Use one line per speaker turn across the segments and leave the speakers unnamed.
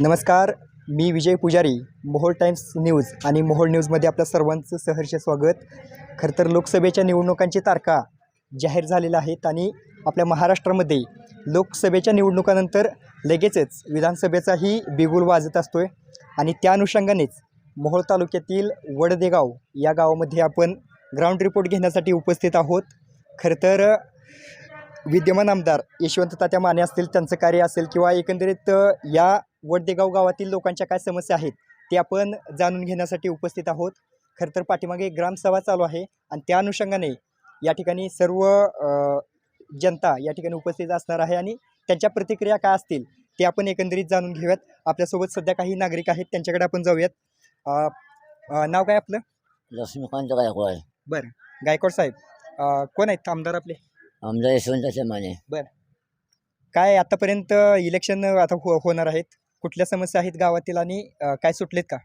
नमस्कार मी विजय पुजारी Mohol Times news आणि मोहोळ न्यूजमध्ये आपल्या सर्वांचं सहर्ष स्वागत. खरं तर लोकसभेच्या निवडणुकांची तारखा जाहीर झालेल्या आहेत आणि आपल्या महाराष्ट्रामध्ये लोकसभेच्या निवडणुकानंतर लगेचच विधानसभेचाही बिगुल वाजत असतो आहे आणि त्या अनुषंगानेच मोहोळ तालुक्यातील वडदेगाव या गावामध्ये आपण ग्राउंड रिपोर्ट घेण्यासाठी उपस्थित आहोत. खरं तर विद्यमान आमदार यशवंत तात्या माने असतील त्यांचं कार्य असेल किंवा एकंदरीत या वडदेगाव गावातील लोकांच्या काय समस्या आहेत ते आपण जाणून घेण्यासाठी उपस्थित आहोत. खरं तर पाठीमागे ग्रामसभा चालू आहे आणि त्या अनुषंगाने या ठिकाणी सर्व जनता या ठिकाणी उपस्थित असणार आहे आणि त्यांच्या प्रतिक्रिया काय असतील ते आपण एकंदरीत जाणून घेऊयात. आपल्यासोबत सध्या काही नागरिक आहेत त्यांच्याकडे आपण जाऊयात. नाव काय आपलं?
लक्ष्मीकांत गायकवाड
बरं. गायकवाड साहेब कोण आहेत आमदार आपले?
आमदार यशवंताचे माने
काय आतापर्यंत इलेक्शन आता हो होणार आहेत? कुठल्या समस्या आहेत गावातील आणि अ, काय सुटलेत का?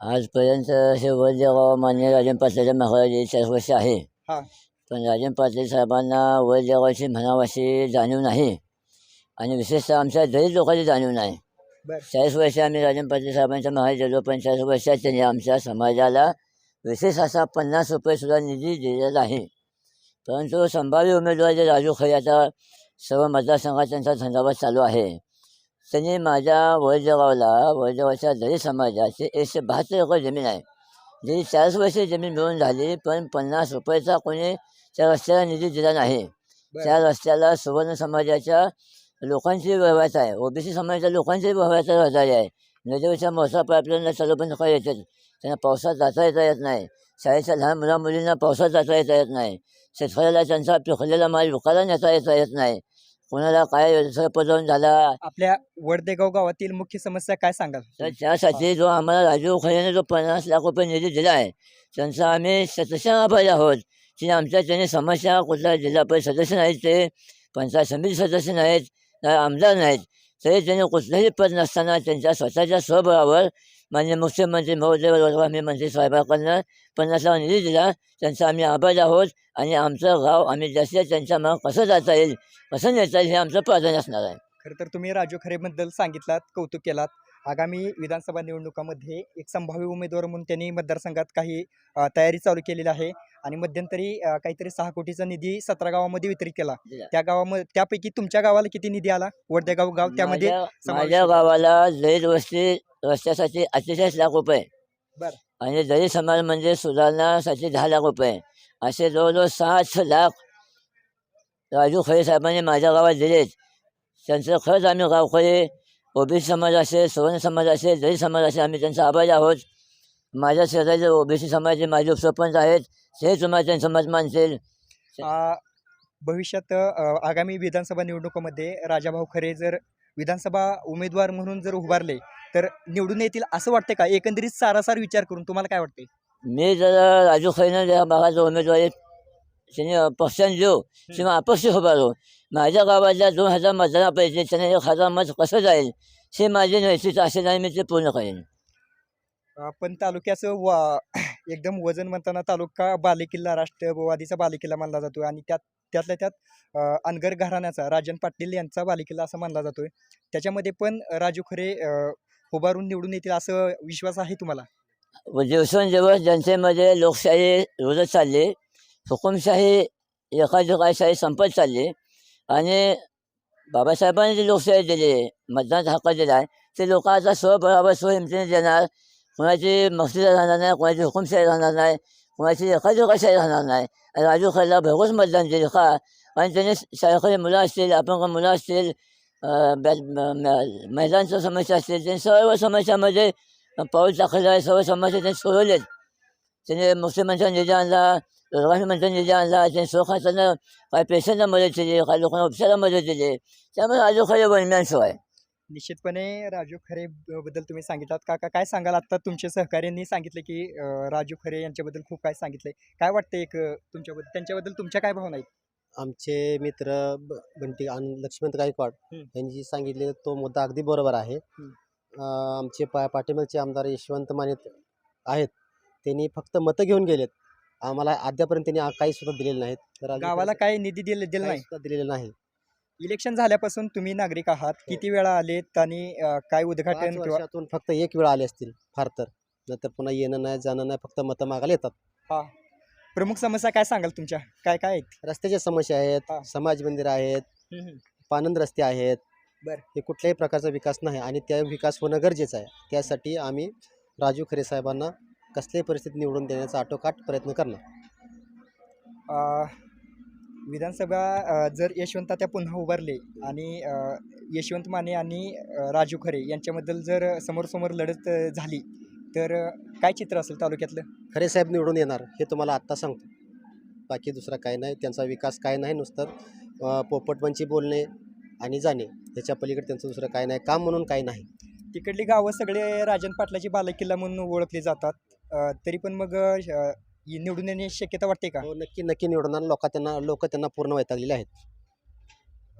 आजपर्यंत हे वैद्यगाव मान्य राजन पाटलाच्या महाराज चार वर्ष आहे
हा.
पण राजन पाटील साहेबांना वैद्यगावची म्हणावाशी जाणीव नाही आणि विशेषतः आमच्या दलित लोकांची जाणीव नाही.
बरं.
चाळीस वर्ष आम्ही राजन पाटील साहेबांच्या महाराज गेलो पण चाळीस वर्षात त्यांनी आमच्या समाजाला विशेष असा पन्नास रुपयेसुद्धा निधी दिलेला आहे. परंतु संभाव्य उमेदवार जे राजू खरे आता सर्व मतदारसंघात त्यांचा धंदावाद चालू आहे. त्यांनी माझ्या वैजगावला वैजगावच्या दलित समाजाची एकशे बहात्तर एकर जमीन आहे. जी चाळीस वर्षे जमीन मिळून झाली पण पन्नास रुपयाचा कोणी त्या रस्त्याला निधी दिला नाही. त्या रस्त्याला सुवर्ण समाजाच्या लोकांची व्यवहार आहे. ओबीसी समाजाच्या लोकांची व्यवहाराचा रहदारी आहे. नदीवरच्या मोठा पाईपलाईनला चालू पण नका येतात. त्यांना पावसात जाता येता येत नाही. शाळेच्या लहान मुला मुलींना पावसात जाता येता येत नाही. शेतकऱ्याला त्यांचा पिकलेला माल विकायला नेता येता येत नाही. कोणाला काय पदवून झाला?
आपल्या वडदेगाव गावातील मुख्य समस्या काय सांगाल?
तर त्यासाठी जो आम्हाला राजीव खरेने जो पन्नास लाख रुपये निधी दिला आहे त्यांचा आम्ही सदस्य आभारी आहोत. की आमच्या त्यांनी समस्या कुठल्या जिल्हा परिषद सदस्य नाहीत ते पंचायत समिती सदस्य नाहीत नाही आमदार नाहीत. तरी त्यांनी कुठलंही पद नसताना त्यांच्या स्वतःच्या स्वबळावर मान्य मुख्यमंत्री महोदय बरोबर मंत्री साहेबांकडनं पन्नास निधी दिला त्यांचा आम्ही आभारी आहोत आणि आमचं गाव आम्ही जास्तीत त्यांच्या मग कसं जाता येईल कसं नेता येईल हे आमचं प्राधान्य असणार आहे.
खरं तर तुम्ही राजू खरेबद्दल सांगितलात कौतुक केलात. आगामी विधानसभा निवडणुकामध्ये एक संभाव्य उमेदवार म्हणून त्यांनी मतदारसंघात काही तयारी चालू केलेली आहे. आणि मध्यंतरी काहीतरी सहा कोटीचा निधी सतरा गावामध्ये वितरित केला. त्या गावामध्ये त्यापैकी तुमच्या गावाला किती निधी आला वडदेगाव गाव त्यामध्ये
माझ्या-. गावाला दलित वस्ती रस्त्यासाठी अठ्ठेचाळीस लाख रुपये. आणि दलित समाज म्हणजे सुधारणासाठी दहा लाख रुपये असे जवळजवळ साठ लाख राजू खरे साहेबांनी माझ्या गावात दिलेत त्यांचं खरंच आम्ही गावकरी ओबीसी समाज असेल सुवर्ण समाज असेल दलित समाज असेल आम्ही त्यांचा आभारी आहोत माझ्या शेजारचे ओबीसी समाजाचे माझे उपसरपंच आहेत त्यांचा समाज मानतील
अ, भविष्यात अ, आगामी विधानसभा निवडणुकीमध्ये राजाभाऊ खरे जर विधानसभा उमेदवार म्हणून जर उभारले तर निवडून येतील असं वाटतं का? एकंदरीत सारासार विचार करून तुम्हाला काय वाटते
मी जर राजू खैनं या भागाचा उमेदवारी त्याने पक्षाने देऊ किंवा अपक्ष उभारो माझ्या गावातल्या दोन हजार मतदारापैकी त्याने एक हजार मत कसं जाईल हे माझे नैतिक असेल आणि मी ते पूर्ण करेन.
पण तालुक्याचं वा एकदम वजन म्हणताना तालुका बालेकिल्ला राष्ट्रवादीचा बालेकिल्ला मानला जातो आणि त्यात त्यातल्या त्यात अनगर घराण्याचा राजन पाटील यांचा बालेकिल्ला असा मानला जातोय. त्याच्यामध्ये पण राजू खरे उभारून निवडून येतील असं विश्वास आहे तुम्हाला?
म्हणजे दिवसेंदिवस जनतेमध्ये लोकशाही रोजच चालली. हुकुमशाही एकाधिकारशाही संपत चालली. आणि बाबासाहेबांनी जी लोकशाही दिली मतदानाचा हक्क दिला आहे ते लोक आता स्वबळावर स्वहिमतीने देणार. कोणाची मस्तीला राहणार नाही कोणाची हुकुमशाही राहणार नाही कोणाची एकाधिकारशाही राहणार नाही आणि राजू खरेला भरघोस मतदान दिले का आणि त्यांनी शाळकरी मुलं असतील अपंग मुलं असतील अं, बॅ- म- म- महिलांच्या समस्या असतील त्यांनी सर्व समस्यामध्ये पाऊल टाकलेलं आहे सर्व समस्या त्यांनी सोडवलेत त्याने मुख्यमंत्र्यांनी निधी आणला प्रधानमंत्र्यांनी निधी आणला त्यांनी स्वखातानं काही पेशंटला मदत केली काही लोकांना उपचाराला मदत दिली त्यामुळे राजू खरे वनम्यान शो आहे
निश्चितपणे राजू खरे बद्दल तुम्ही सांगितलात. काका काय सांगाल आता तुमच्या सहकार्यांनी सांगितले की राजू खरे यांच्याबद्दल खूप काय सांगितलंय काय वाटतं एक तुमच्याबद्दल त्यांच्याबद्दल तुमच्या काय भावना आहेत?
आमचे मित्र बंटी आणि लक्ष्मण गायकवाड. यांनी सांगितले तो मुद्दा अगदी बरोबर आहे. आमचे पा पाठिंबाचे आमदार यशवंत माने आहेत. त्यांनी फक्त मतं घेऊन गेलेत. आम्हाला अद्यापर्यंत त्यांनी काही सुद्धा दिलेले नाहीत.
गावाला
काही-
निधी दिले दिला नाही?
दिलेलं नाही.
इलेक्शन झाल्यापासून तुम्ही नागरिक आहात. किती वेळा आलेत आणि अ, काय उद्घाटन किंवा
वर्षातून फक्त एक वेळ आले असतील फार तर. नंतर पुन्हा येणं नाही जाणं नाही फक्त मतं मागायला येतात.
हा. प्रमुख समस्या काय सांगाल तुमच्या? काय काय आहेत?
रस्त्याच्या समस्या
हा.
आहेत समाज मंदिर आहेत
हम्म, हम्म.
पानंद रस्ते आहेत.
बरं.
हे कुठल्याही प्रकारचा विकास नाही आणि त्या विकास होणं गरजेचं आहे. त्यासाठी आम्ही राजू खरे साहेबांना कसल्याही परिस्थितीत निवडून देण्याचा आटोकाट प्रयत्न करणार.
अ, विधानसभा जर यशवंत त्या पुन्हा उभारले आणि यशवंत माने आणि राजू खरे यांच्याबद्दल जर समोरासमोर लढत झाली तर काय चित्र असेल तालुक्यातलं?
खरे साहेब निवडून येणार हे तुम्हाला आत्ता सांगतो. बाकी दुसरा काय नाही त्यांचा विकास काय नाही नुसतं पोपटपंची बोलणे आणि जाणे ह्याच्या पलीकडे त्यांचं दुसरं काय नाही काम म्हणून काय नाही.
तिकडली गावं सगळे राजन पाटलाची बालेकिल्ला म्हणून ओळखली जातात तरी पण मग निवडून येण्याची शक्यता वाटते का?
हो नक्की नक्की निवडणार. लोक त्यांना लोक त्यांना पूर्ण वैतागलेले आहेत.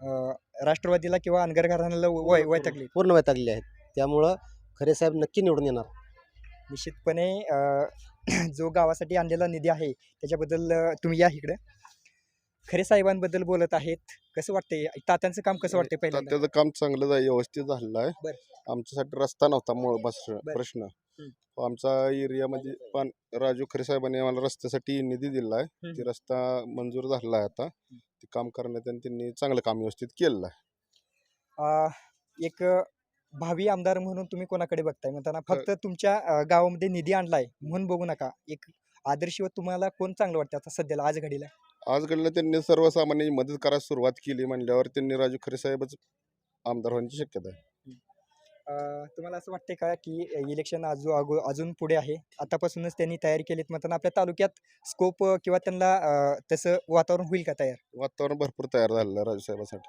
अ, राष्ट्रवादीला किंवा अनगर घराण्याला वय वैतागली.
पूर्ण वैतागलेले आहेत. त्यामुळं खरे साहेब नक्की निवडून येणार.
निश्चितपणे अ, जो गावासाठी आणलेला निधी आहे त्याच्याबद्दल अ, तुम्ही या इकडं. खरे साहेबांबद्दल बोलत आहेत. कसं वाटतंय? तात्यांचं काम कसं वाटतंय पहिल्यांदा?
त्याचं काम चांगलं व्यवस्थित झालेलं आहे.
बरं.
आमच्यासाठी रस्ता नव्हता मूळ बस
बरं.
प्रश्न. आमचा एरियामध्ये पण राजू खरे साहेबांनी आम्हाला रस्त्यासाठी निधी दिला आहे. ते रस्ता मंजूर झालेला आहे आता. ते काम करण्यात आणि त्यांनी चांगलं काम व्यवस्थित केलेलं आहे.
एक भावी आमदार म्हणून तुम्ही कोणाकडे बघताय? म्हणताना फक्त तुमच्या गावामध्ये निधी आणलाय म्हणून बघू नका. एक आदर्श व तुम्हाला कोण चांगलं वाटतं आता सध्याला आज घडीला?
आज घडलं त्यांनी सर्वसामान्यांची मदत करायला सुरुवात केली म्हणल्यावर त्यांनी राजू खरे साहेबच आमदार होण्याची शक्यता आहे.
तुम्हाला असं वाटतंय का की इलेक्शन अजून अगो अजून पुढे आहे? आतापासूनच त्यांनी तयारी केलीत म्हणताना आपल्या तालुक्यात स्कोप किंवा त्यांना तसं वातावरण होईल का तयार?
वातावरण भरपूर तयार झालेलं आहे राजू साहेबांसाठी.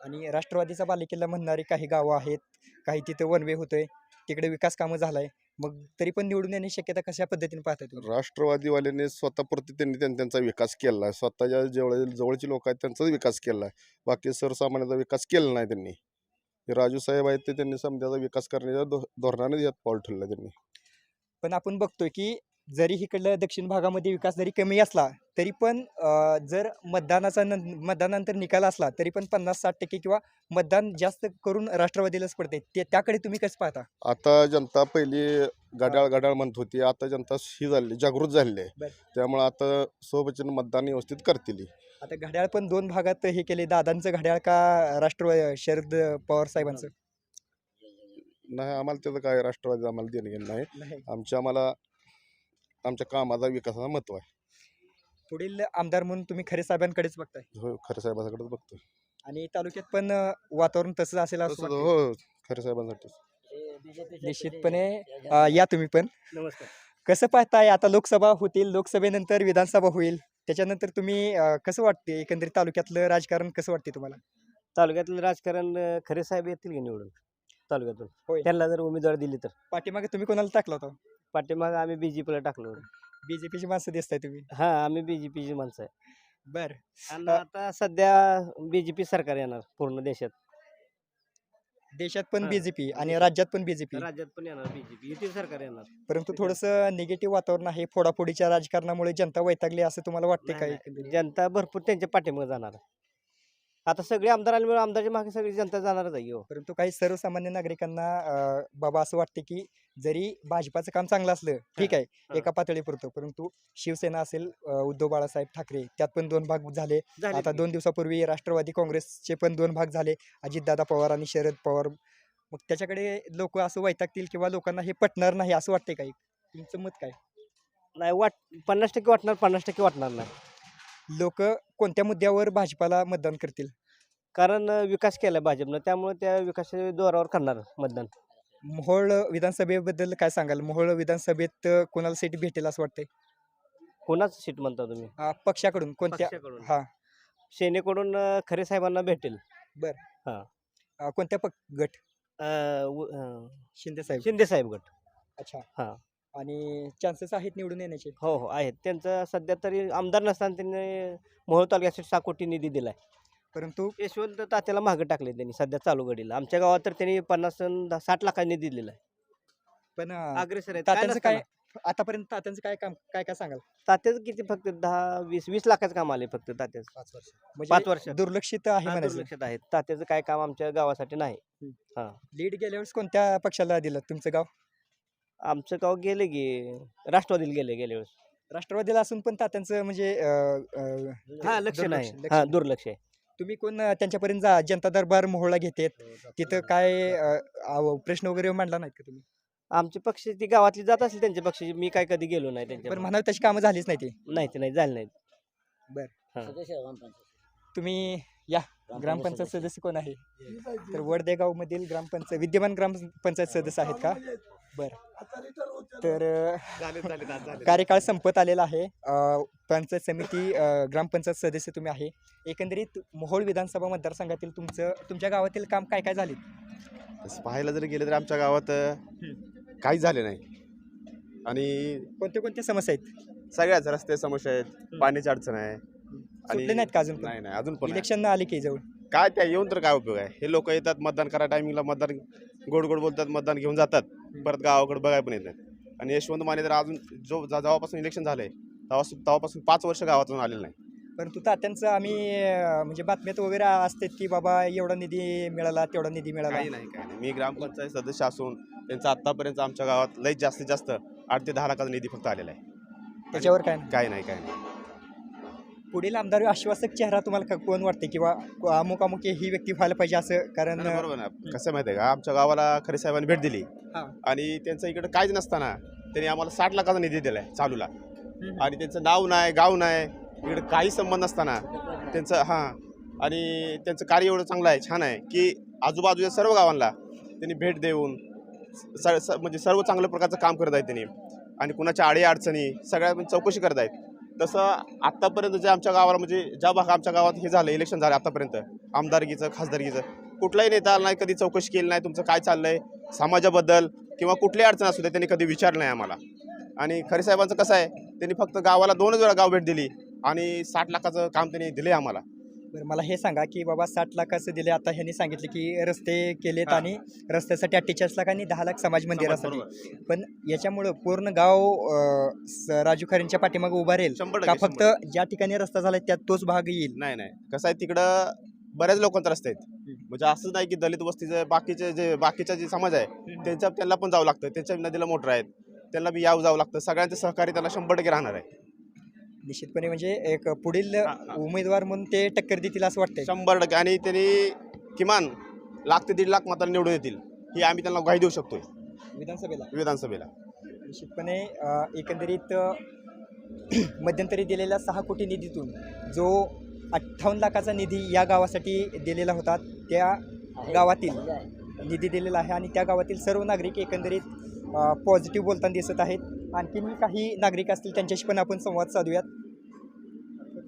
आणि राष्ट्रवादीचा बालेकिल्ला म्हणणारी काही गावं आहेत काही तिथं वन वे होतोय तिकडे विकास कामं झालाय मग तरी पण निवडून येण्याची शक्यता कशा पद्धतीने पाहता तुम्ही?
राष्ट्रवादीवाल्यांनी स्वतःपुरती त्यांनी त्यां- त्यांचा विकास केला आहे स्वतःच्या जवळ जवळची लोक आहेत त्यांचाच विकास केला आहे बाकी सर्वसामान्याचा विकास केला नाही त्यांनी. हे राजू साहेब आहेत ते त्यांनी समजाचा विकास करण्याच्या धो धोरणाने यात पाऊल ठेवलं त्यांनी.
पण आपण बघतोय की जरी इकडल्या दक्षिण भागामध्ये विकास जरी कमी असला तरी पण जर मतदानाचा नं मतदानानंतर निकाल असला तरी पण पन्नास साठ टक्के किंवा मतदान जास्त करून राष्ट्रवादीलाच पडते ते त्याकडे तुम्ही कसं पाहता?
आता जनता पहिली गडाळ गडाळ म्हणत होती. आता जनता ही झाली जागृत झालेली आहे. त्यामुळे आता सोबतचे मतदान व्यवस्थित करतील
आता घड्याळ पण दोन भागात हे केले. दादांचं घड्याळ का राष्ट्रवादी शरद पवार साहेबांचं?
नाही आम्हाला त्याचं काय राष्ट्रवादी आम्हाला देणं घेणं नाही. आमच्या आम्हाला आमच्या कामाचा विकासाचा महत्त्व आहे.
पुढील आमदार म्हणून तुम्ही खरे साहेबांकडेच बघताय?
हो खरे साहेबांकडे बघतो
आणि तालुक्यात पण वातावरण तसंच असेल असं.
हो खरे साहेबांसाठी
निश्चितपणे अ, या तुम्ही पण.
नमस्कार.
कसं पाहताय आता लोकसभा होतील लोकसभेनंतर विधानसभा होईल त्याच्यानंतर तुम्ही अ, कसं वाटते एकंदरीत तालुक्यातलं राजकारण कसं वाटते तुम्हाला?
तालुक्यातलं राजकारण अं, खरे साहेब येतील की निवडून? तालुक्यातून. त्यांना जर उमेदवार दिली तर.
पाठीमागे तुम्ही कोणाला टाकला होता?
पाठीमागं आम्ही बी जे पीला टाकलो
बीजेपीची माणसं दिसताय तुम्ही.
हां आम्ही बी जे पीची माणसं आहे.
बर.
आणि आता सध्या बी जे पी सरकार येणार पूर्ण देशात.
देशात पण
हा.
बीजेपी आणि राज्यात पण बीजेपी
राज्यात पण येणार बी जे पी युती सरकार येणार.
परंतु थोडंसं निगेटिव्ह वातावरण आहे. फोडाफोडीच्या राजकारणामुळे जनता वैतागली असं तुम्हाला वाटते
नाही,
काय?
नाही. जनता भरपूर त्यांच्या पाठीमागे जाणार आता सगळे आमदार आले आमदारच्या मागे सगळी जनता जाणारच आहे हो.
परंतु काही सर्वसामान्य नागरिकांना अं, बाबा असं वाटते की जरी भाजपाचं काम चांगलं असलं ठीक आहे. एका पातळीपुरतं परंतु शिवसेना असेल अं, उद्धव बाळासाहेब ठाकरे त्यात पण दोन भाग झाले.
झाले
आता. दोन दिवसापूर्वी राष्ट्रवादी काँग्रेसचे पण दोन भाग झाले अजितदादा पवार आणि शरद पवार. मग त्याच्याकडे लोक असं वैतागतील किंवा लोकांना हे पटणार नाही असं वाटते काही तुमचं मत काय?
नाही वाट पन्नास टक्के वाटणार पन्नास टक्के वाटणार नाही.
लोक कोणत्या मुद्द्यावर भाजपाला मतदान करतील?
कारण विकास केला भाजपनं त्यामुळे त्या विकासाच्या जोरावर करणार मतदान.
मोहोळ विधानसभेबद्दल काय सांगाल? मोहोळ विधानसभेत कोणाला सीट भेटेल असं वाटतंय?
कोणाच सीट म्हणता तुम्ही?
अं, पक्षाकडून कोणत्या?
पक्षाकडून.
हा.
सेनेकडून अं, खरे साहेबांना भेटेल.
अं, कोणत्या पक गट?
अं, उ- अं,
शिंदे साहेब.
शिंदे साहेब गट.
अच्छा.
हा.
आणि चान्सेस आहेत निवडून येण्याचे.
हो हो आहेत. त्यांचं सध्या तरी आमदार नसताना त्यांनी मोहोळ तालुक्यासाठी सहा कोटी निधी दिलाय.
परंतु
यशवंत तात्याला मागे टाकले त्यांनी सध्या चालू घडीला. आमच्या गावात तर त्यांनी पन्नास अन् दहा- साठ लाखांनी निधी दिलाय
पण अं,
अग्रेसर काय
तात्यांचं काय. आतापर्यंत तात्यांचं काय काम काय काय सांगाल?
तात्याचं किती फक्त दहा वीस वीस लाखाचं काम आले फक्त तात्याचं.
पाच वर्ष.
म्हणजे
पाच वर्ष.
दुर्लक्षित आहे
हा,
म्हणायचं.
दुर्लक्षित आहेत तात्याचं काय काम आमच्या गावासाठी नाही.
लीड गेल्या वेळेस कोणत्या पक्षाला दिलं तुमचं गाव?
आमचं गाव गेले की राष्ट्रवादीला गेले गेल्या वेळेस.
राष्ट्रवादीला असून पण तात्यांचं म्हणजे अं, अं,
हा लक्ष
दुर्लक्ष-
नाही.
लक्ष
हा
नाही.
दुर्लक्ष आहे.
तुम्ही कोण अं, त्यांच्यापर्यंत जा जनता दरबार मोहळा घेतेत तिथं काय अं, आव- प्रश्न वगैरे मांडला नाहीत का तुम्ही?
आमचे पक्ष ती गावातली जात असेल त्यांच्या पक्षाची मी काय कधी गेलो नाही त्यांच्या
पण म्हणाल तशी कामं झालीच नाही ती.
नाही ते नाही झालं नाही
ग्रामपंचायत.
तुम्ही या ग्रामपंचायत सदस्य कोण आहे? तर वडदेगाव मधील ग्रामपंचायत विद्यमान ग्रामपंचायत सदस्य आहेत का? बरं. तर कार्यकाळ संपत आलेला आहे. पंचायत समिती ग्रामपंचायत सदस्य तुम्ही आहे. एकंदरीत मोहोळ विधानसभा मतदारसंघातील तुमचं तुमच्या गावातील काम काय काय झाले?
पाहायला जर गेलं तर आमच्या गावात अ, काहीच झाले नाही. आणि
कोणत्या कोणत्या समस्या आहेत?
सगळ्याच रस्ते समस्या आहेत. पाण्याची अडचण आहे.
सुटले नाहीत का अजून
नाही नाही अजून पण.
इलेक्शन आले की जवळ?
काय त्या येऊन तर काय उपयोग आहे? हे लोक येतात मतदान करा टायमिंगला मतदान गोड गोड बोलतात मतदान घेऊन जातात. परत गावाकडे बघायला पण येत नाहीत. आणि यशवंत माने तर अजून जो जेव्हापासून इलेक्शन झालंय तेव्हा तेव्हापासून पाच वर्ष गावातून आलेलं नाही.
परंतु तात्यांचं आम्ही म्हणजे बातम्यात वगैरे असतात की बाबा एवढा निधी मिळाला तेवढा निधी मिळाला.
काही नाही काही नाही. मी ग्रामपंचायत सदस्य असून त्यांचा आतापर्यंत आमच्या गावात लई जास्तीत जास्त आठ ते दहा लाखाचा निधी फक्त आलेला आहे.
त्याच्यावर काय? नाही.
काय नाही काय नाही.
पुढील आमदार आश्वासक चेहरा तुम्हाला का- कोण वाटते किंवा अमुक अमुक ही व्यक्ती व्हायला पाहिजे असं कारण
नाही, बरोबर ना. कसं माहिती आहे का? आमच्या गावाला खरे साहेबांनी भेट दिली. आणि त्यांचं इकडे काहीच नसताना त्यांनी आम्हाला साठ लाखाचा निधी दिलाय चालूला.
हम्म.
आणि त्यांचं नाव नाही गाव नाही इकडे काही संबंध नसताना त्यांचं हां. आणि त्यांचं कार्य एवढं चांगलं आहे छान आहे की आजूबाजूच्या सर्व गावांना त्यांनी भेट देऊन स स- म्हणजे सर्व चांगल्या प्रकारचं काम करत आहेत त्यांनी. आणि कुणाच्या आडी अडचणी सगळ्या चौकशी करत आहेत. तसं आत्तापर्यंत जे आमच्या गावाला म्हणजे ज्या भाग आमच्या गावात हे झालं इलेक्शन झालं आतापर्यंत आमदारकीचं खासदारकीचं कुठलाही नेता आला नाही कधी चौकशी केली नाही तुमचं काय चाललंय समाजाबद्दल किंवा कुठलीही अडचण असू दे त्यांनी कधी विचारलं नाही आम्हाला आणि खरे साहेबांचं कसं आहे त्यांनी फक्त गावाला दोनच वेळा गाव भेट दिली आणि साठ लाखाचं काम त्यांनी दिले आम्हाला
बरं मला हे सांगा की बाबा साठ लाखाचं दिले आता ह्यांनी सांगितले की रस्ते केलेत. आणि रस्त्यासाठी अठ्ठेचाळीस लाख आणि दहा लाख समाज मंदिरासाठी. पण याच्यामुळं पूर्ण गाव अं, राजू खरेंच्या पाठीमागे उभा राहील
शंभर
का फक्त
शंभर.
ज्या ठिकाणी रस्ता झालाय त्यात तोच भाग येईल
नाही नाही कसं आहे तिकडं बऱ्याच लोकांचा रस्ते आहेत म्हणजे असंच नाही की दलित वस्तीचे बाकीचे जे बाकीचा जे समाज आहे त्यांच्या त्यांना पण जावं लागतं. त्यांच्या नदीला मोटर आहेत. त्यांना बी यावं जावं लागतं. सगळ्यांचं सहकार्य त्यांना शंभर टक्के राहणार आहे.
निश्चितपणे म्हणजे एक पुढील. उमेदवार म्हणून ते टक्कर देतील असं वाटतंय.
शंभर टक्के. आणि त्यांनी किमान लाख ते दीड लाख मतांना निवडून येतील. ही आम्ही त्यांना ग्वाही देऊ शकतोय.
विधानसभेला.
विधानसभेला.
निश्चितपणे एकंदरीत मध्यंतरी दिलेल्या सहा कोटी निधीतून जो अठ्ठावन्न लाखाचा निधी या गावासाठी दिलेला होता. त्या गावातील निधी दिलेला आहे आणि त्या गावातील सर्व नागरिक एकंदरीत पॉझिटिव्ह बोलताना दिसत आहेत. आणखीन काही नागरिक असतील त्यांच्याशी पण आपण संवाद साधूयात.